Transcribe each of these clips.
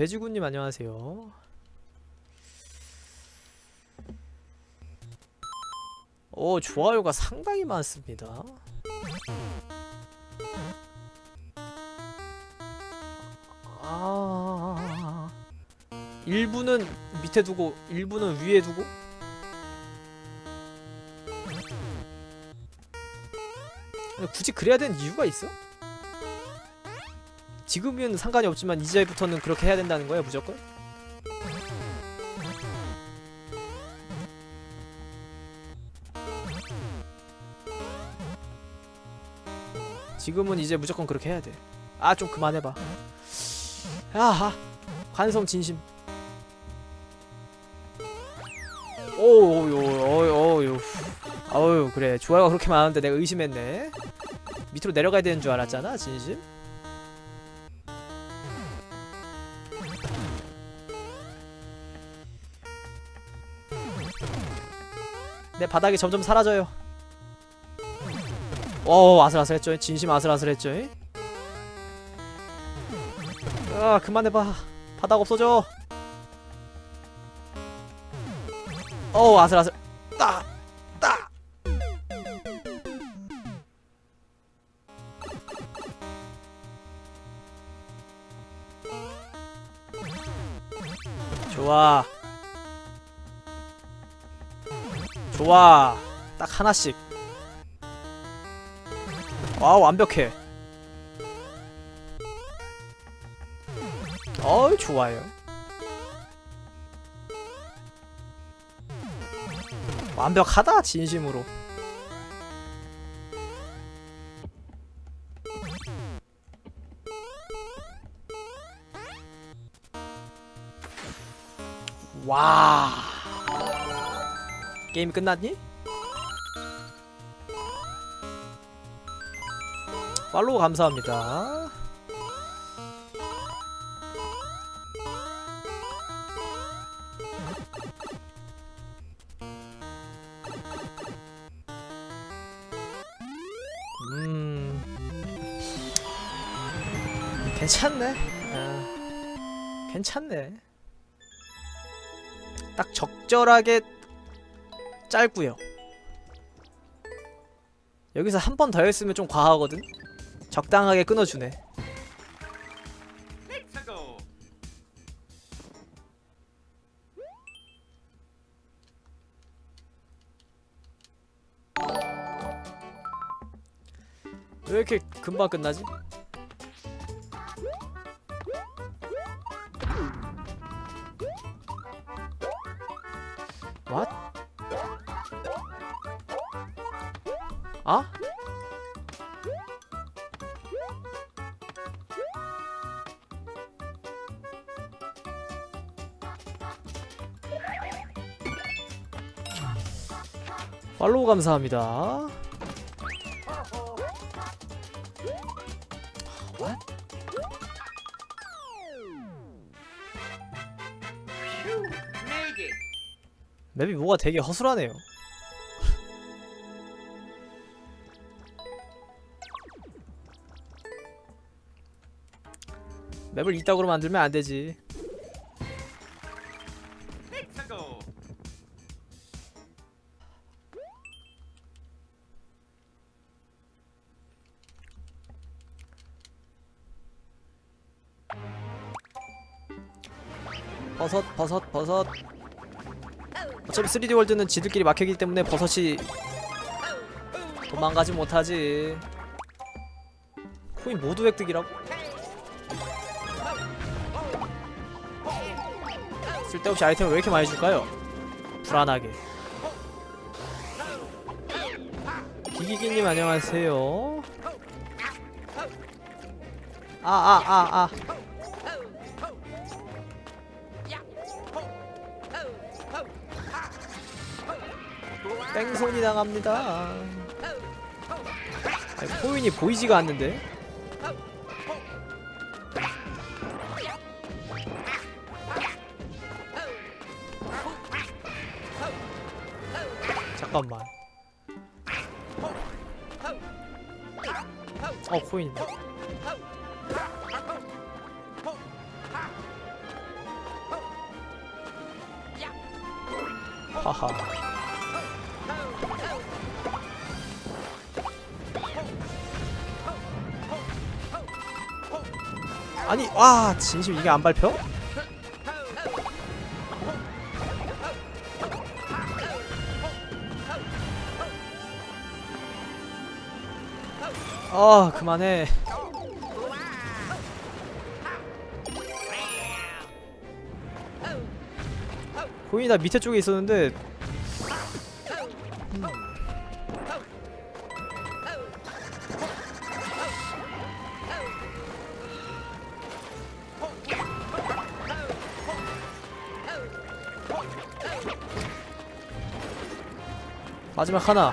돼지군님 안녕하세요. 오 좋아요가 상당히 많습니다. 아 일부는 밑에 두고 일부는 위에 두고 굳이 그래야 되는 이유가 있어? 지금은 상관이 없지만 이제부터는 그렇게 해야 된다는 거야 무조건? 지금은 이제 무조건 그렇게 해야 돼. 아 좀 그만해봐. 아하 관성 진심. 오요 어유 어유 그래 좋아요가 그렇게 많은데 내가 의심했네. 밑으로 내려가야 되는 줄 알았잖아 진심. 내 바닥이 점점 사라져요. 오 아슬아슬했죠. 진심 아슬아슬했죠. 아 그만해봐. 바닥 없어져. 오 아슬아슬. 좋아. 좋아. 딱 하나씩. 아 완벽해. 어이 좋아요. 완벽하다 진심으로. 와. 게임 끝났니? 팔로우 감사합니다. 음. 괜찮네. 아, 괜찮네. 딱 적절하게 짧고요. 여기서 한 번 더 했으면 좀 과하거든. 적당하게 끊어주네. 왜 이렇게 금방 끝나지? 아? 팔로우 감사합니다. What? 맵이 뭐가 되게 허술하네요. 맵을 이따구로 만들면 안 되지. 버섯 버섯 버섯 어차피 3D 월드는 지들끼리 막혀있기 때문에 버섯이 도망가지 못하지 코인 모두 획득이라고? 쓸데없이 아이템을 왜 이렇게 많이 줄까요? 불안하게 기기기님 안녕하세요 아아 아아 뺑소니 당합니다. 아니, 코인이 보이지가 않는데. 잠깐만. 어 코인 하하 아니 와 진심 이게 안 밟혀? 아 그만해. 고인이 나 밑에 쪽에 있었는데. 음. 마지막 하나.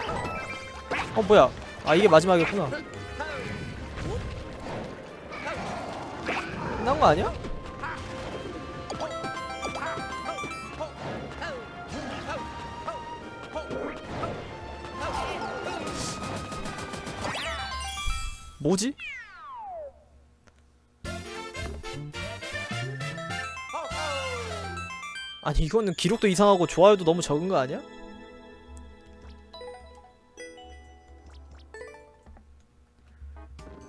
어 뭐야? 아 이게 마지막이었구나 끝난 거 아니야? 뭐지? 아니 이거는 기록도 이상하고 좋아요도 너무 적은 거 아니야?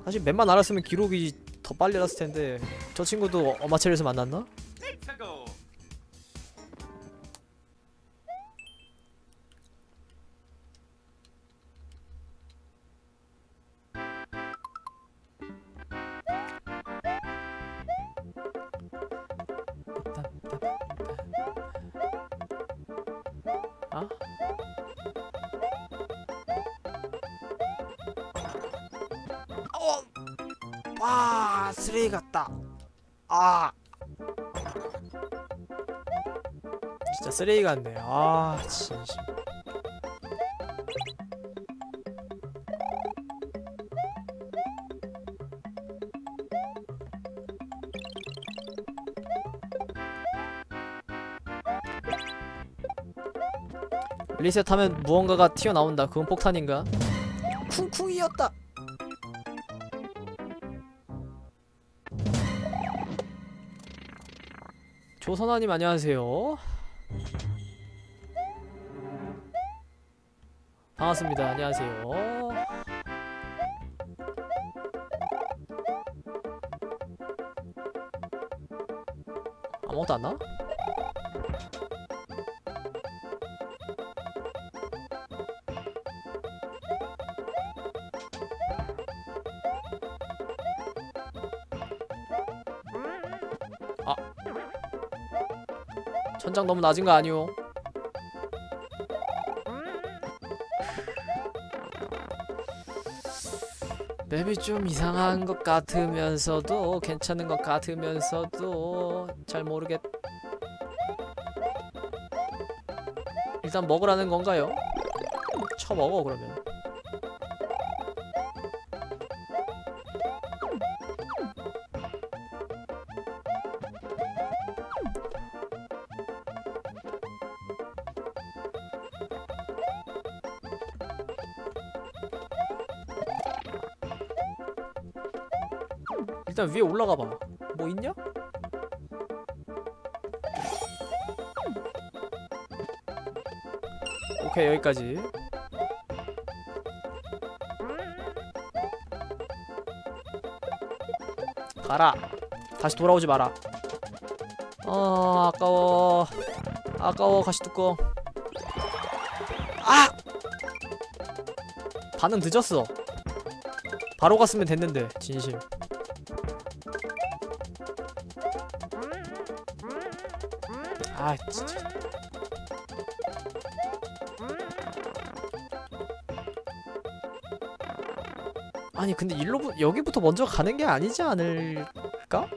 사실 맵만 알았으면 기록이 더 빨리 알았을 텐데 저 친구도 어마체리에서 만났나? 쓰레기 같다. 아. 진짜 쓰레기 같네 아 진심. 리셋하면 무언가가 튀어나온다. 그건 폭탄인가? 쿵쿵이었다 조선아님 안녕하세요. 반갑습니다. 안녕하세요. 아무것도 안 나? 천장 너무 낮은 거 아니오? 맵이 좀 이상한 것 같으면서도 괜찮은 것 같으면서도 잘 모르겠. 일단 먹으라는 건가요? 쳐 먹어 그러면. 일단 위에 올라가 봐. 뭐 있냐? 오케이 여기까지. 가라. 다시 돌아오지 마라. 아 아까워. 아까워 가시 뚜껑. 아! 반응 늦었어. 바로 갔으면 됐는데 진심. 아 진짜 아니 근데 일로 부, 여기부터 먼저 가는 게 아니지 않을까?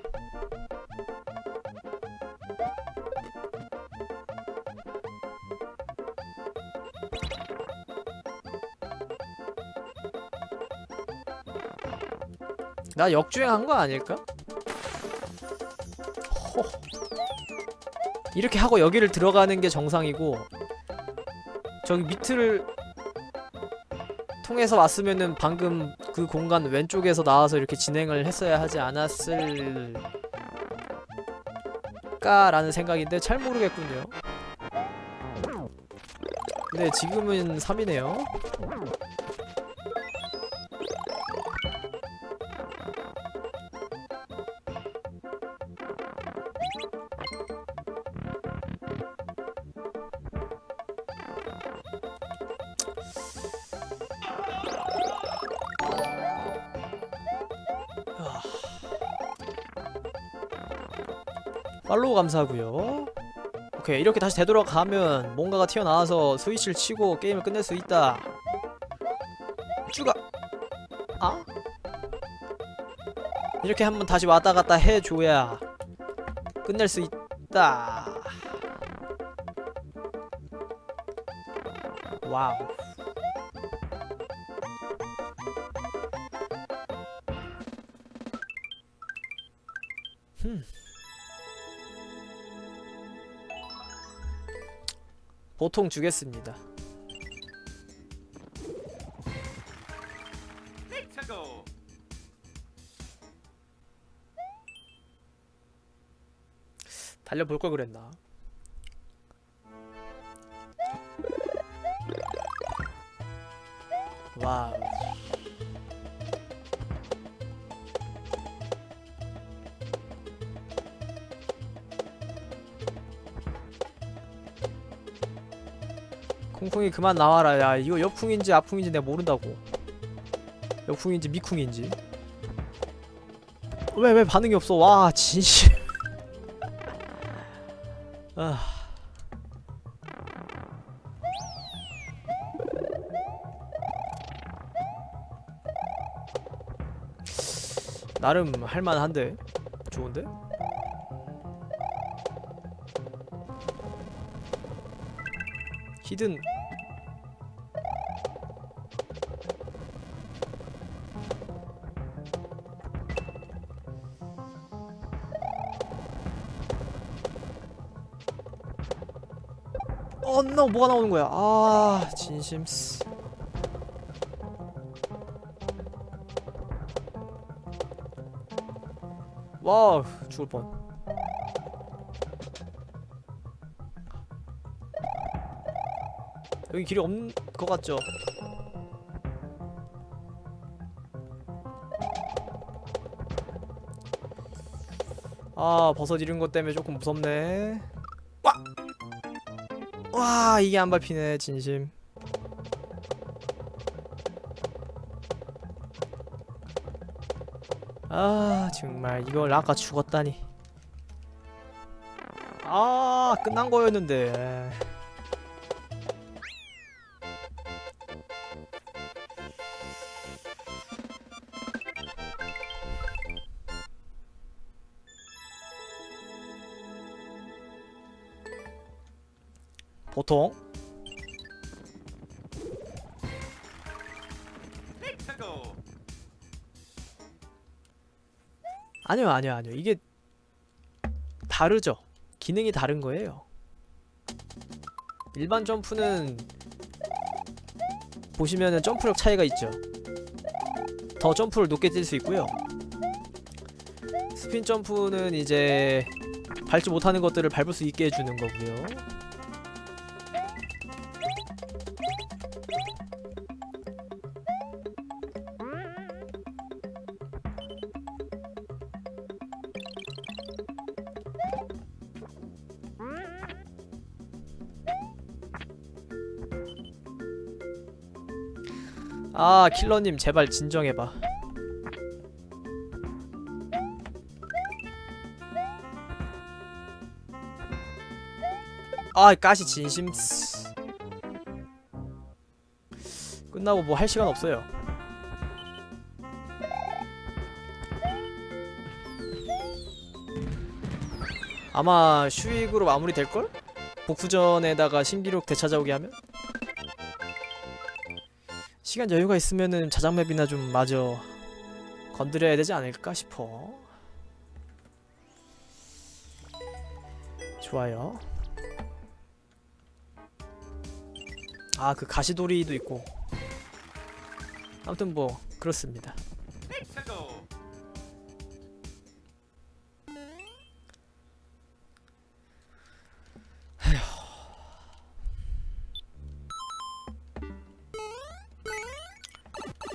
나 역주행한 거 아닐까? 이렇게 하고 여기를 들어가는 게 정상이고 저기 밑을 통해서 왔으면은 방금 그 공간 왼쪽에서 나와서 이렇게 진행을 했어야 하지 않았을까라는 생각인데 잘 모르겠군요. 네, 지금은 3이네요. 팔로우 감사하고요. 오케이 이렇게 다시 되돌아가면 뭔가가 튀어나와서 스위치를 치고 게임을 끝낼 수 있다. 쭈가 아? 이렇게 한번 다시 왔다 갔다 해줘야 끝낼 수 있다. 와우. 보통 주겠습니다. 달려볼 걸 그랬나? 와우. 콩콩이 그만 나와라. 야, 이거 역풍인지 아풍인지 내가 모른다고. 역풍인지 미쿵인지. 왜 왜 반응이 없어? 와, 진실. 아. 나름 할만한데 좋은데? 히든 어너 뭐가 나오는 거야? 아 진심스. 와우 죽을 뻔. 여기 길이 없는 것 같죠? 아 버섯 이런 것 때문에 조금 무섭네. 와! 와 이게 안 밟히네 진심. 아 정말 이걸 아까 죽었다니. 아 끝난 거였는데. 보통! 아니요 아니요 아니요. 이게 다르죠. 기능이 다른 거예요. 일반 점프는 보시면은 점프력 차이가 있죠. 더 점프를 높게 뛸 수 있고요. 스핀 점프는 이제 밟지 못하는 것들을 밟을 수 있게 해주는 거고요 아 킬러님 제발 진정해봐 아 가시 진심 끝나고 뭐 할 시간 없어요 아마 슈익으로 마무리 될걸? 복수전에다가 신기록 되찾아오게 하면? 시간 여유가 있으면은 자장맵이나 좀 마저 건드려야 되지 않을까 싶어. 좋아요. 아 그 가시돌이도 있고. 아무튼 뭐 그렇습니다.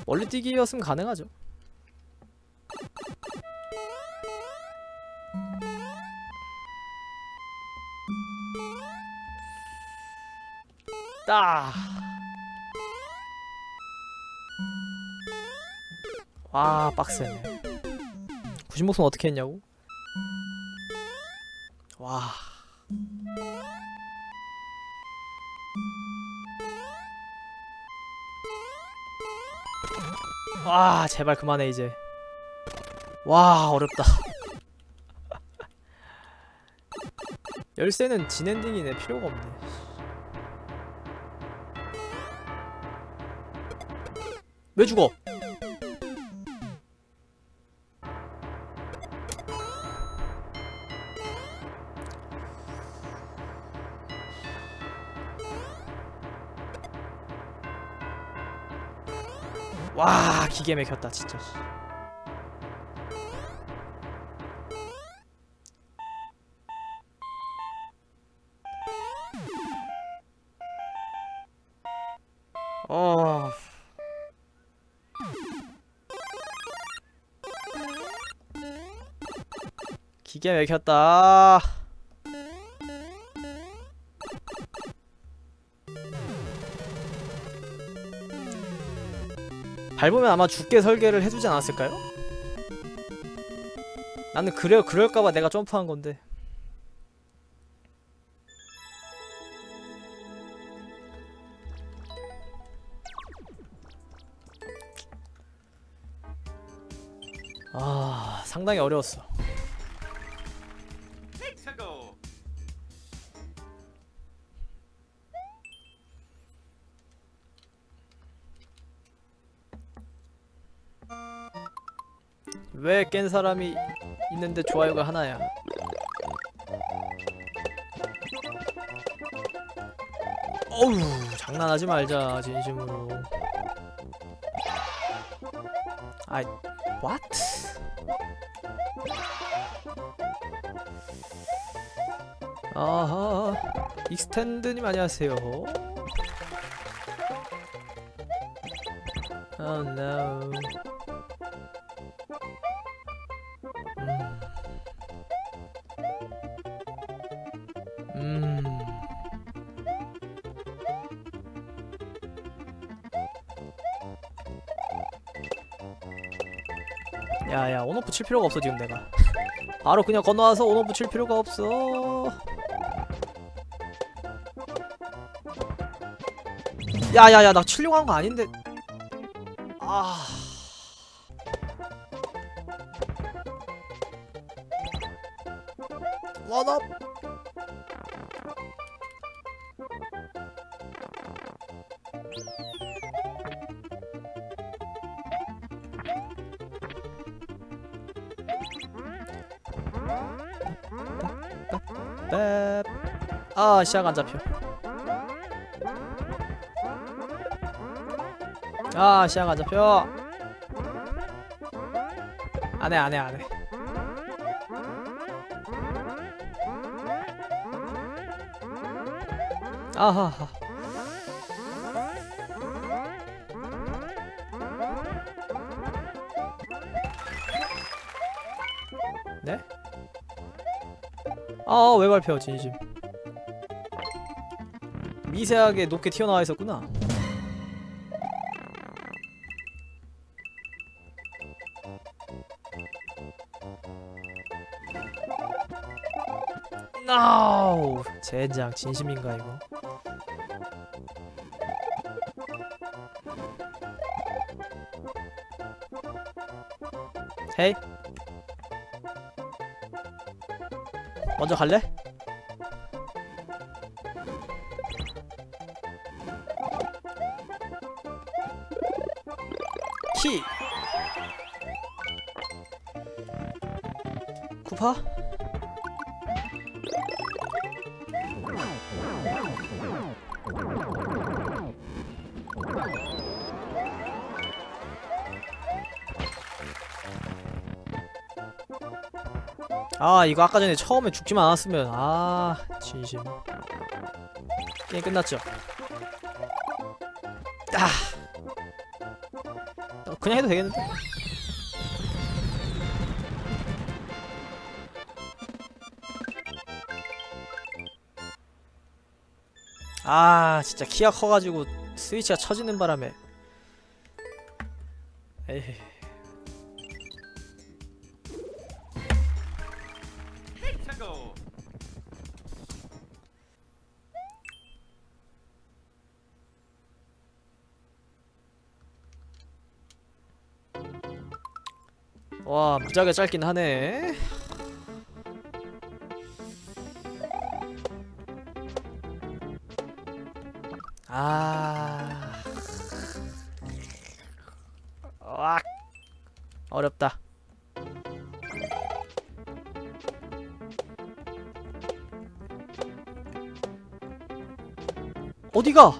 멀리 뛰기였으면 가능하죠. 따. 와 빡세네. 90목숨 어떻게 했냐고? 와. 와 제발 그만해 이제. 와 어렵다. 열쇠는 진엔딩이네 필요가 없네. 왜 죽어 기계 막혔다 진짜 씨. 어 기계 막혔다 밟으면 아마 죽게 설계를 해주지 않았을까요? 나는 그래 그럴까봐 내가 점프한 건데. 아 상당히 어려웠어. 왜 깬 사람이 있는데 좋아요가 하나야? 어우 장난하지 말자 진심으로. 아이 what? 아하 익스텐드님 안녕하세요. Oh no. 칠 필요가 없어 지금 내가. 바로 그냥 건너와서 온오프 칠 필요가 없어. 야야야 나 치려고 한 거 아닌데. 아. 와나 아 시작 안 잡혀 아 시작 안 잡혀 안해 안해 안해 아하하 네? 아, 왜 발표 진심. 미세하게 높게 튀어나와 있었구나. 노! 젠장 진심인가 이거? 헤이. 먼저 갈래? 아파? 아 이거 아까 전에 처음에 죽지만 않았으면 아 진심. 게임 끝났죠? 아. 어, 그냥 해도 되겠는데? 아 진짜 키가 커가지고 스위치가 처지는 바람에 에이. 와 무지하게 짧긴 하네 어디가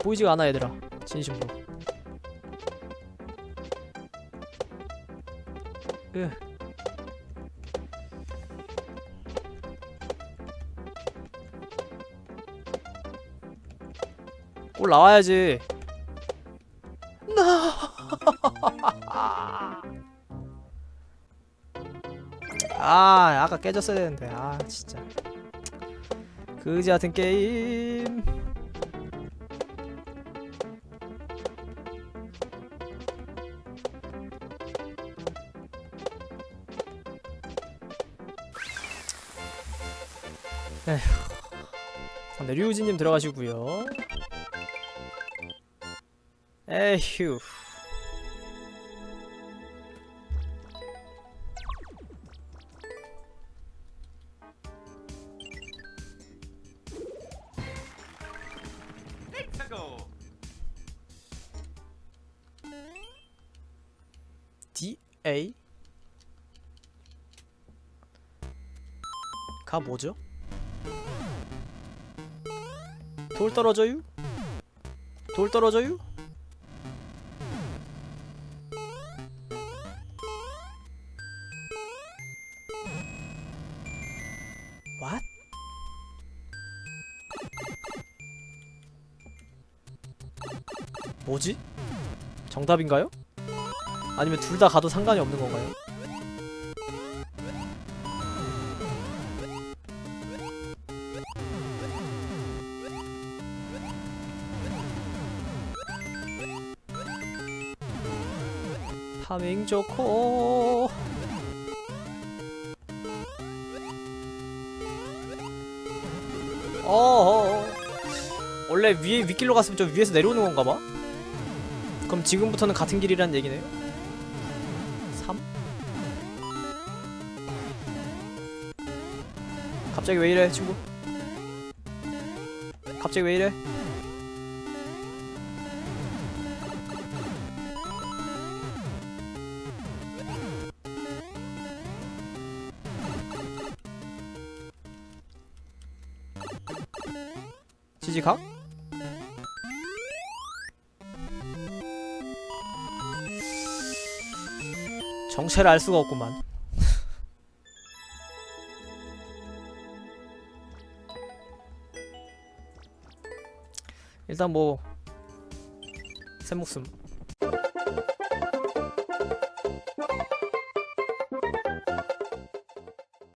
보이지가 않아 얘들아 진심으로 으. 올라와야지. 나. 아, 아까 깨졌어야 되는데. 아, 진짜. 그지 같은 게임. 네, 류우진님 들어가시고요. 에휴. 가 뭐죠? 돌 떨어져요? 돌 떨어져요? 뭐지? 정답인가요? 아니면 둘 다 가도 상관이 없는 건가요? 파밍 좋고 어 원래 위에 윗길로 갔으면 저 위에서 내려오는 건가 봐? 그럼 지금부터는 같은 길이란 얘기네요? 3? 갑자기 왜 이래 친구? 갑자기 왜 이래? 지지각? 정체를 알 수가 없구만. 일단 뭐새 목숨